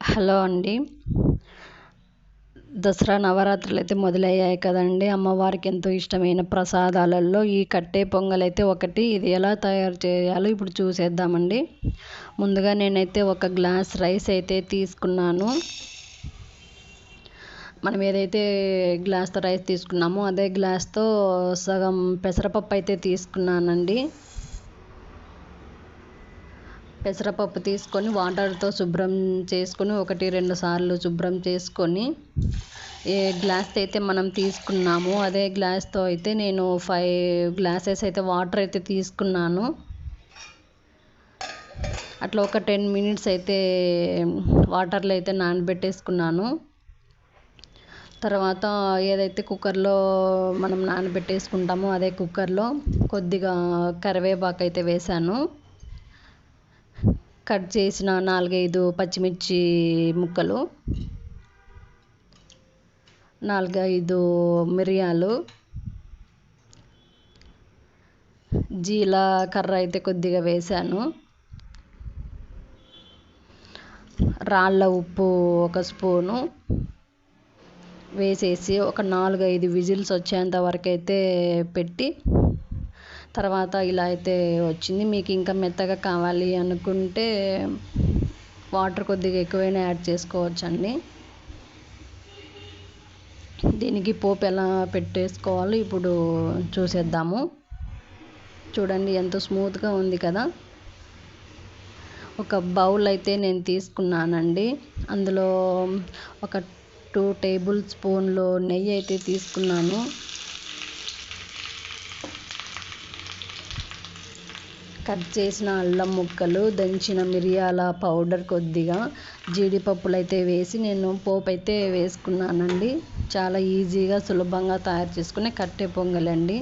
Hello అండి. దసరా నవరాత్రులు అయితే మొదలయ్యాయి కదండి. అమ్మవారికి ఎంతో ఇష్టమైన ప్రసాదాలలో ఈ కట్టే పొంగల్ అయితే ఒకటి. ఇది ఎలా తయారు చేయాలో ఇప్పుడు చూసేద్దామండి. ముందుగా నేనైతే ఒక గ్లాస్ రైస్ అయితే తీసుకున్నాను. మనం ఏదైతే గ్లాస్తో రైస్ తీసుకున్నామో అదే గ్లాస్తో సగం పెసరపప్పు అయితే తీసుకున్నానండి. పెసరపప్పు తీసుకొని వాటర్తో శుభ్రం చేసుకొని ఒకటి రెండు సార్లు శుభ్రం చేసుకొని ఏ గ్లాస్తో అయితే మనం తీసుకున్నామో అదే గ్లాస్తో అయితే నేను ఫైవ్ గ్లాసెస్ అయితే వాటర్ అయితే తీసుకున్నాను. అట్లా ఒక టెన్ మినిట్స్ అయితే వాటర్లో అయితే నానబెట్టేసుకున్నాను. తర్వాత ఏదైతే కుక్కర్లో మనం నానబెట్టేసుకుంటామో అదే కుక్కర్లో కొద్దిగా కరివేపాకు అయితే వేసాను కట్ చేసిన నాలుగైదు పచ్చిమిర్చి ముక్కలు నాలుగైదు మిరియాలు జీలకర్ర అయితే కొద్దిగా వేసాను. రాళ్ళ ఉప్పు ఒక స్పూను వేసేసి ఒక నాలుగు ఐదు విజిల్స్ వచ్చేంత వరకు అయితే పెట్టి తర్వాత ఇలా అయితే వచ్చింది. మీకు ఇంకా మెత్తగా కావాలి అనుకుంటే వాటర్ కొద్దిగా ఎక్కువైనా యాడ్ చేసుకోవచ్చండి. దీనికి పోపు ఎలా పెట్టేసుకోవాలో ఇప్పుడు చూసేద్దాము. చూడండి ఎంత స్మూత్గా ఉంది కదా. ఒక బౌల్ అయితే నేను తీసుకున్నానండి. అందులో ఒక టూ టేబుల్ స్పూన్లు నెయ్యి అయితే తీసుకున్నాను. కట్ చేసిన అల్లం ముక్కలు దంచిన మిరియాల పౌడర్ కొద్దిగా జీడిపప్పులు అయితే వేసి నేను పోపు అయితే వేసుకున్నానండి. చాలా ఈజీగా సులభంగా తయారు చేసుకునే కట్టె పొంగలండి.